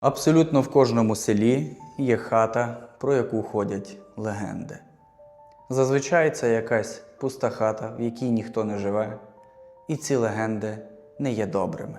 Абсолютно в кожному селі є хата, про яку ходять легенди. Зазвичай це якась пуста хата, в якій ніхто не живе, і ці легенди не є добрими.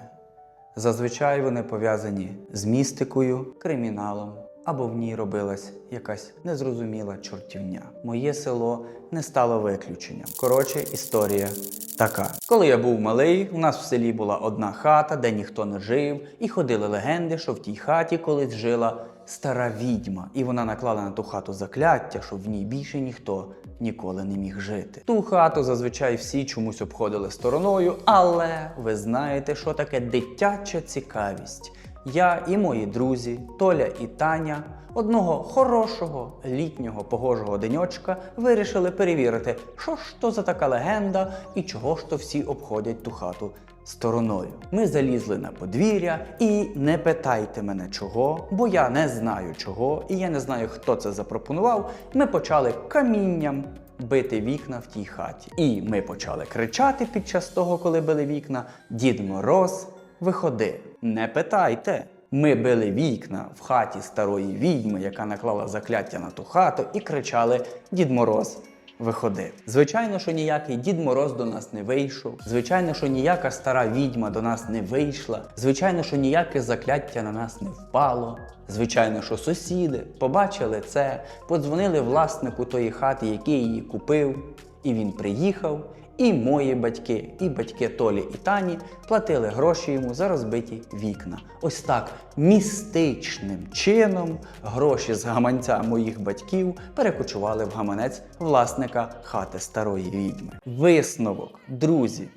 Зазвичай вони пов'язані з містикою, криміналом або в ній робилась якась незрозуміла чортівня. Моє село не стало виключенням. Коротше, історія така. Коли я був малий, у нас в селі була одна хата, де ніхто не жив, і ходили легенди, що в тій хаті колись жила стара відьма, і вона наклала на ту хату закляття, щоб в ній більше ніхто ніколи не міг жити. Ту хату зазвичай всі чомусь обходили стороною, але ви знаєте, що таке дитяча цікавість. Я і мої друзі, Толя і Таня, одного хорошого літнього погожого деньочка вирішили перевірити, що ж то за така легенда і чого ж то всі обходять ту хату стороною. Ми залізли на подвір'я і не питайте мене чого, бо я не знаю чого, і я не знаю, хто це запропонував. Ми почали камінням бити вікна в тій хаті. І ми почали кричати під час того, коли били вікна: Дід Мороз, виходи. Не питайте. Ми били вікна в хаті старої відьми, яка наклала закляття на ту хату, і кричали Дід Мороз. Виходи. Звичайно, що ніякий Дід Мороз до нас не вийшов. Звичайно, що ніяка стара відьма до нас не вийшла. Звичайно, що ніяке закляття на нас не впало. Звичайно, що сусіди побачили це, подзвонили власнику тої хати, який її купив, і він приїхав. І мої батьки, і батьки Толі і Тані платили гроші йому за розбиті вікна. Ось так містичним чином гроші з гаманця моїх батьків перекочували в гаманець власника хати старої відьми. Висновок, друзі,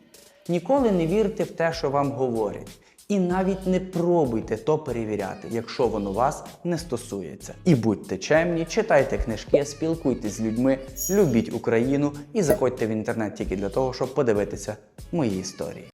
ніколи не вірте в те, що вам говорять. І навіть не пробуйте то перевіряти, якщо воно вас не стосується. І будьте чемні, читайте книжки, спілкуйтесь з людьми, любіть Україну і заходьте в інтернет тільки для того, щоб подивитися мої історії.